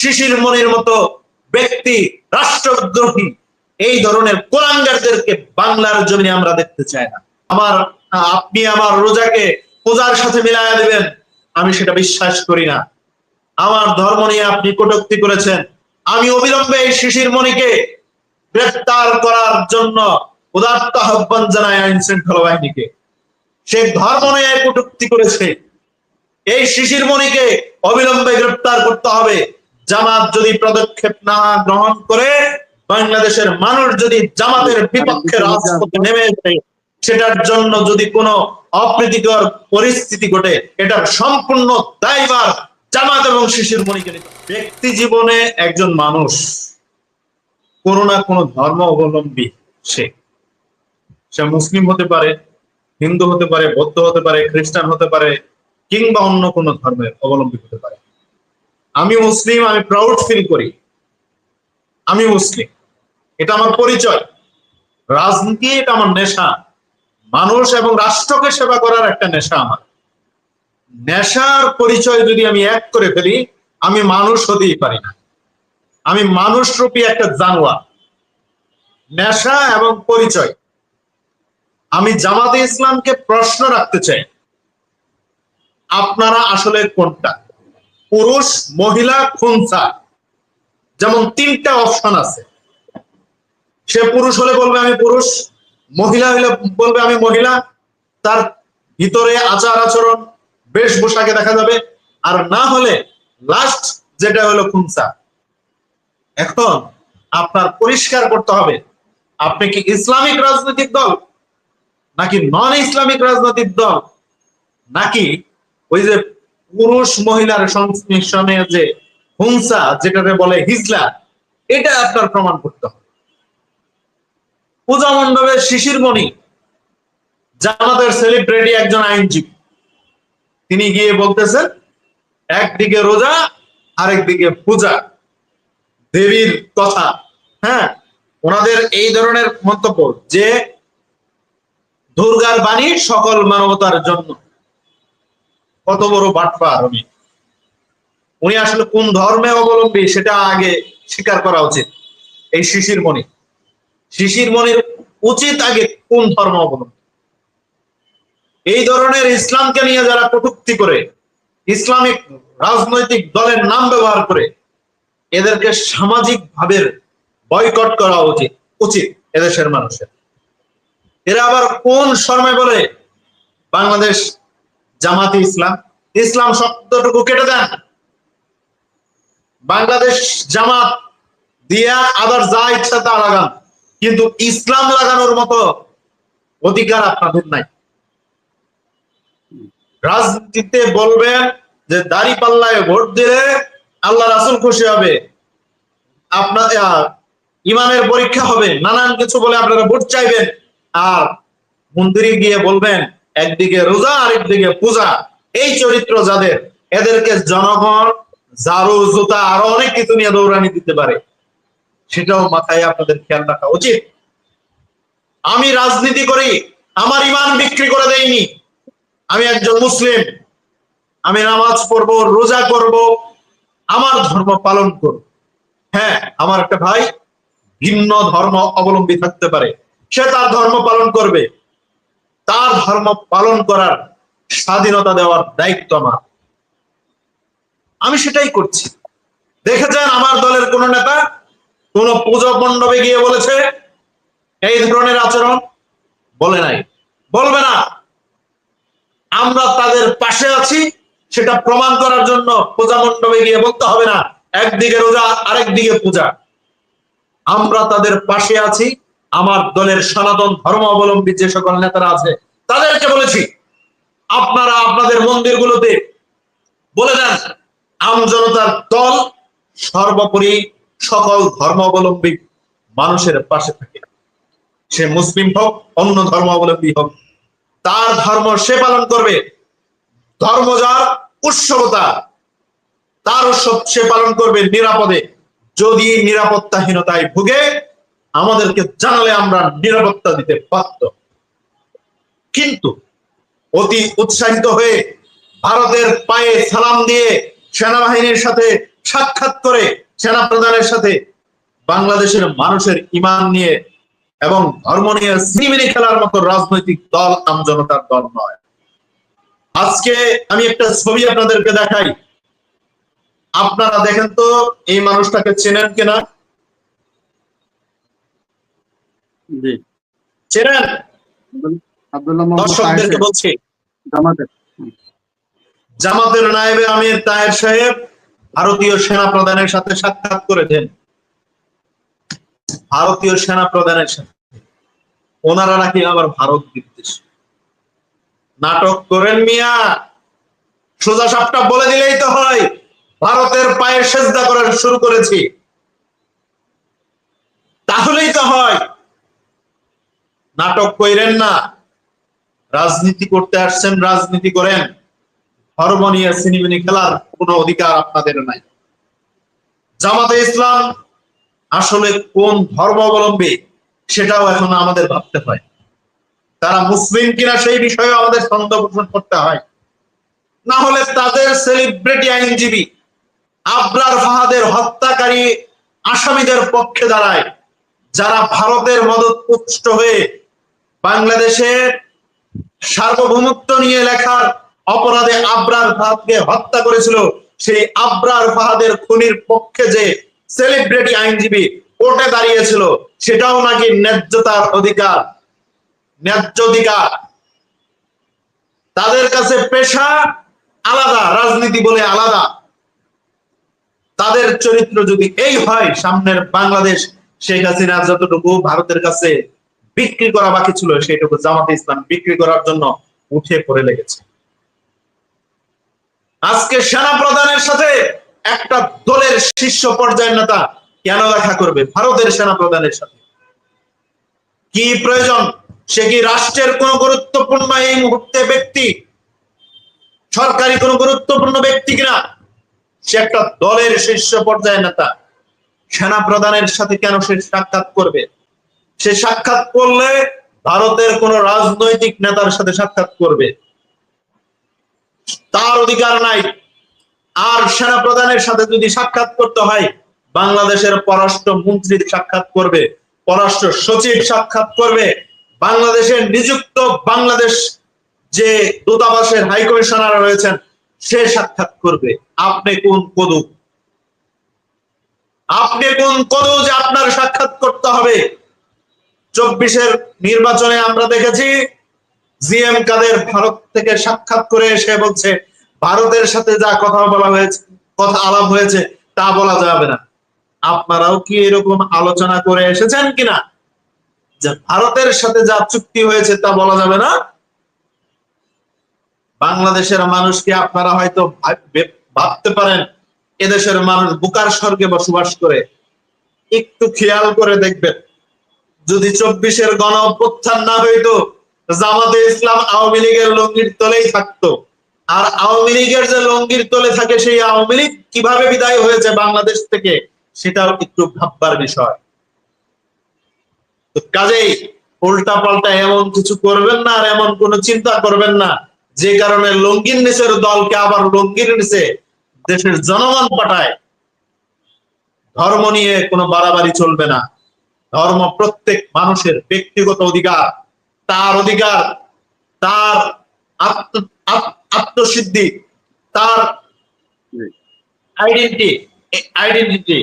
শিশির মনির মতো ব্যক্তি, রাষ্ট্রদ্রোহী। এই ধরনের কোরআনগারদেরকে বাংলার জমিনে আমরা দেখতে চাই না। আমার, আপনি আমার রোজাকে পূজার সাথে মিলায়া দিবেন, আমি সেটা বিশ্বাস করি না। আমার ধর্ম নিয়ে আপনি কটূক্তি করেছেন। আমি অবিলম্বে এই শিশির মণিকে গ্রেফতার করার জন্য উদাত্ত আহ্বান জানাই আইন শৃঙ্খলা বাহিনীকে। সে ধর্ম নিয়ে কটূক্তি করেছে। এই শিশির মণিকে অবিলম্বে গ্রেফতার করতে হবে। জামাত যদি পদক্ষেপ না গ্রহণ করে, বাংলাদেশের মানুষ যদি জামাতের বিপক্ষে রাজপথে নেমে এসে সেটার জন্য যদি কোনো অপ্রীতিকর পরিস্থিতি ঘটে, এটার সম্পূর্ণ দায়ভার জামাত এবং শিশির মণিকে ব্যক্তি জীবনে একজন মানুষ, কোনো না কোনো ধর্ম অবলম্বী সে। সে মুসলিম হতে পারে, হিন্দু হতে পারে, বৌদ্ধ হতে পারে, খ্রিস্টান হতে পারে, কিংবা অন্য কোনো ধর্মের অবলম্বী হতে পারে। আমি মুসলিম, আমি প্রাউড ফিল করি। আমি মুসলিম। এটা আমার পরিচয়। রাজনীতি এটা আমার নেশা। মানুষ এবং রাষ্ট্রকে সেবা করার একটা নেশা আমার। নেশার পরিচয় যদি আমি এক করে ফেলি, আমি মানুষ হতেই পারি না। আমি মানুষ রূপী একটা জানোয়ার। নেশা এবং পরিচয়। আমি জামাতে ইসলামকে প্রশ্ন রাখতে চাই। আপনারা আসলে কোনটা? পুরুষ, মহিলা, খুনসা। যেমন তিনটা অপশন আছে। সে পুরুষ হলে বলবে আমি পুরুষ, মহিলা হলে বলবে আমি মহিলা। তার ভিতরে আচার আচরণ বেশ বেশভূষাকে দেখা যাবে। আর না হলে লাস্ট যেটা হলো খুনসা। এখন আপনার পরিষ্কার করতে হবে, আপনি কি ইসলামিক রাজনৈতিক দল নাকি নন ইসলামিক রাজনৈতিক দল? নাকি ওই যে পুরুষ মহিলার সংমিশ্রণে যে হুংসা, যেটাকে বলে হিজলা, এটা আপনার প্রমাণ করতে হবে। পূজা মণ্ডপের শিশির মণি জামাতের সেলিব্রিটি একজন আইনজীবী। তিনি গিয়ে বলতেছেন, একদিকে রোজা, আরেকদিকে পূজা। দেবীর কথা হ্যাঁ? ওনাদের এই ধরনের মন্তব্য যে দুর্গার বাণী সকল মানবতার জন্য। কত বড় বাটপার উনি উনি আসলে কোন ধর্মে অবলম্বী সেটা আগে স্বীকার করা উচিত, এই শিশির মণি। শিশির মণির উচিত আগে কোন ধর্ম অবলম্বী। এই ধরনের ইসলামকে নিয়ে যারা কটুক্তি করে, ইসলামিক রাজনৈতিক দলের নাম ব্যবহার করে, এদেরকে সামাজিক ভাবে বয়কট করা উচিত উচিত এদেশের মানুষের। এরা আবার কোন শর্মে বলে, বাংলাদেশ জামাতে ইসলাম। ইসলাম শব্দটুকু কেটে দেন। বাংলাদেশ জামাত দিয়া আবার যা ইচ্ছা তা লাগান। কিন্তু ইসলাম লাগানোর মতো অধিকার আপনাদের নাই। রাজনীতিতে বলবেন যে দাড়ি পাল্লায় ভোট দিলে আল্লাহ রাসুল খুশি হবে। আপনার আহ, ইমানের পরীক্ষা হবে। নানান কিছু বলে আপনারা ভোট চাইবেন। আর মন্দিরে গিয়ে বলবেন একদিকে রোজা আরেকদিকে পূজা। এই চরিত্র যাদের, এদেরকে জনগণ, ঝাড়ু, জুতা আরও অনেক কিছু নিয়ে দৌড়ানি দিতে পারে। সেটাও মাথায় আপনাদের খেয়াল রাখা উচিত। আমি রাজনীতি করি, আমার ইমান বিক্রি করে দেয়নি। আমি একজন মুসলিম। আমি নামাজ পড়ব, রোজা করব, আমার ধর্ম পালন করব। হ্যাঁ আমার একটা ভাই ভিন্ন ধর্ম অবলম্বী থাকতে পারে। সে তার ধর্ম পালন করবে। তার ধর্ম পালন করার স্বাধীনতা দেওয়ার দায়িত্ব আমার। আমি সেটাই করছি। দেখে যান আমার দলের কোন নেতা, কোন পূজা মণ্ডপে গিয়ে বলেছে, এই ধরনের আচরণ? বলে নাই। বলবে না। আমরা তাদের পাশে আছি, সেটা প্রমাণ করার জন্য পূজা মণ্ডপে গিয়ে বলতে হবে না, একদিকে রোজা আরেক দিকে পূজা। আমরা তাদের পাশে আছি আমার দলের সনাতন ধর্ম অবলম্বী যে সকল নেতারা আছে, তাদেরকে বলেছি, আপনারা আপনাদের মন্দিরগুলোতে বলে দেন আমজনতার দল সর্বোপরি সকল ধর্মাবলম্বী মানুষের পাশে থাকে। সে মুসলিম হোক, অন্য ধর্মাবলম্বী হোক, তার ধর্ম সে পালন করবে। ধর্ম যার উৎসবতা তার উৎসব সে পালন করবে নিরাপদে। যদি নিরাপত্তাহীনতায় ভুগে আমাদেরকে জানালে আমরা নিরাপত্তা দিতে পারত। কিন্তু অতি উৎসাহিত হয়ে ভারতের পায়ে সালাম দিয়ে সেনাবাহিনীর সাথে সাক্ষাৎ করে সেনা প্রধানের সাথে বাংলাদেশের মানুষের ইমান নিয়ে এবং ধর্ম নিয়ে সিনেমিনি খেলার মতো রাজনৈতিক দল আমজনতার দল নয়। আজকে আমি একটা ছবি আপনাদেরকে দেখাই। আপনারা দেখেন তো, এই মানুষটাকে চেনেন কিনা? জি। চেনেন আব্দুল্লাহ দর্শকদেরকে বলছি। জামাতের। জামাতের নায়েবে আমির তাহের সাহেব ভারতীয় সেনা প্রধানের সাথে সাক্ষাৎ করেছেন। ভারতীয় সেনা প্রধানের সাথে। ওনারা নাকি আবার ভারত বিদ্বেষ। নাটক করেন মিয়া। সোজা সাপটা বলে দিলেই তো হয় ভারতের পায়ে সেজদা করা শুরু করেছি। তাহলেই তো হয়। নাটক কইরেন না। রাজনীতি করতে আসছেন, রাজনীতি করেন। ধর্ম নিয়ে সিনেমিনি খেলার কোনো অধিকার আপনাদের নাই। জামাতে ইসলাম আসলে কোন ধর্মাবলম্বী সেটাও এখন আমাদের ভাবতে হয়। তারা মুসলিম কিনা সেই বিষয়ে আমাদের সন্দেহ পোষণ করতে হয়। না হলে তাদের সেলিব্রিটি আইনজীবী আবরার ফাহাদের হত্যাকারী আসামিদের পক্ষে দাঁড়ায়, যারা ভারতের মদত পুষ্ট হয়ে বাংলাদেশের সার্বভৌমত্ব নিয়ে লেখার অপরাধে আবরার ফাহাদকে হত্যা করেছিল। সেই আবরার ফাহাদের খুনির পক্ষে যে সেলিব্রিটি আইনজীবী কোর্টে দাঁড়িয়েছিল, সেটাও নাকি ন্যায্যতার অধিকার। ন্যায্য অধিকার। তাদের কাছে পেশা আলাদা, রাজনীতি বলে আলাদা। তাদের চরিত্র যদি এই হয়, সামনের বাংলাদেশ শেখ হাসিনা যতটুকু, ভারতের কাছে বিক্রি করা বাকি ছিল, সেইটুকু জামাতে ইসলাম বিক্রি করার জন্য উঠে পড়ে লেগেছে। আজকে সেনা প্রধানের সাথে একটা দলের শীর্ষ পর্যায়ের নেতা কেন দেখা করবে? ভারতের সেনা প্রধানের সাথে। কি প্রয়োজন? সে কি রাষ্ট্রের কোন গুরুত্বপূর্ণ এই মুহূর্তে ব্যক্তি? সরকারি কোন গুরুত্বপূর্ণ ব্যক্তি কিনা? সে একটা দলের শীর্ষ পর্যায়ের নেতা। সেনা প্রধানের সাথে কেন সে সাক্ষাৎ করবে? সে সাক্ষাৎ করলে ভারতের কোন রাজনৈতিক নেতার সাথে সাক্ষাৎ করবে। তার অধিকার নাই। আর সেনা প্রধানের সাথে যদি সাক্ষাৎ করতে হয়, বাংলাদেশের পররাষ্ট্র মন্ত্রী সাক্ষাৎ করবে, পররাষ্ট্র সচিব সাক্ষাৎ করবে, বাংলাদেশের নিযুক্ত বাংলাদেশ যে দূতাবাসের হাই কমিশনার রয়েছেন, সে সাক্ষাৎ করবে। আপনি কোন কদু? আপনি কোন কদু যে আপনার সাক্ষাৎ করতে হবে? চব্বিশের নির্বাচনে আমরা দেখেছি জিএম কাদের ভারত থেকে সাক্ষাৎ করে এসে বলছে, ভারতের সাথে যা কথা বলা হয়েছে, কথা আলাপ হয়েছে, তা বলা যাবে না। আপনারাও কি এরকম আলোচনা করে এসেছেন কিনা? যে ভারতের সাথে যা চুক্তি হয়েছে, তা বলা যাবে না? বাংলাদেশের মানুষকে আপনারা হয়তো ভাব- ভাবতে পারেন, এদেশের মানুষ বুকার স্বর্গে বসবাস করে, একটু খেয়াল করে দেখবেন। যদি চব্বিশের গণ অভ্যুত্থান না হইতো, জামাতে ইসলাম আওয়ামী লীগের লঙ্গির তলেই থাকতো। আর আওয়ামী লীগের যে লঙ্গির তলে থাকে, সেই আওয়ামী লীগ কীভাবে বিদায় হয়েছে বাংলাদেশ থেকে, সেটাও একটু ভাববার বিষয়। কাজেই উল্টা পাল্টা এমন কিছু করবেন না, আর এমন কোনো চিন্তা করবেন না, যে কারণে লঙ্গির নিচের দলকে আবার লঙ্গির নিচে দেশের জনগণ পাঠায়। ধর্ম নিয়ে কোনো বাড়াবাড়ি চলবে না। ধর্ম প্রত্যেক মানুষের ব্যক্তিগত অধিকার, তার অধিকার, তার আত্মসিদ্ধি, তার। আইডেন্টি আইডেন্টিটি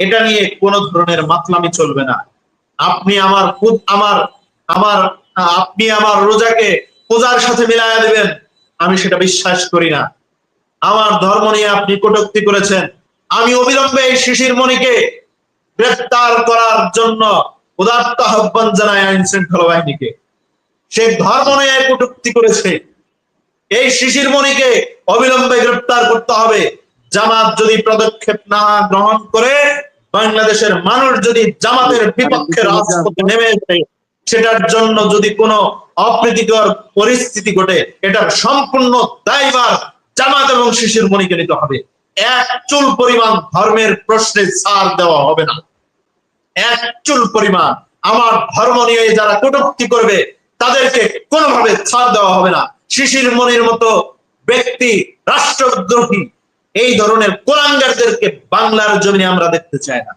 এটা নিয়ে কোন ধরনের মাতলামি চলবে না আপনি আমার খুদ, আমার আমার, আপনি আমার রোজাকে পূজার সাথে মিলাইয়া দেবেন, আমি সেটা বিশ্বাস করি না আমার ধর্ম নিয়ে আপনি কটূক্তি করেছেন আমি অবিলম্বে এই শিশির মণিকে গ্রেফতার করার জন্য উদাত্ত আহ্বান জানায় আইন শৃঙ্খলা বাহিনীকে। সে ধর্ম নিয়ে কটূক্তি করেছে। এই শিশির মণিকে অবিলম্বে গ্রেফতার করতে হবে। জামাত যদি পদক্ষেপ না গ্রহণ করে, বাংলাদেশের মানুষ যদি জামাতের বিপক্ষে রাজপথে নেমে সেটার জন্য যদি কোনো অপ্রীতিকর পরিস্থিতি ঘটে, এটার সম্পূর্ণ দায়ভার জামাত এবং শিশির মণিকে নিতে হবে। এক চুল পরিমাণ ধর্মের প্রশ্নে ছাড় দেওয়া হবে না। এক চুল পরিমাণ আমার ধর্ম নিয়ে যারা কটুক্তি করবে, তাদেরকে কোনোভাবে ছাড় দেওয়া হবে না। শিশির মনির মতো ব্যক্তি, রাষ্ট্রদ্রোহী, এই ধরনের কোরআনগারদেরকে বাংলার জমিনে আমরা দেখতে চাই না।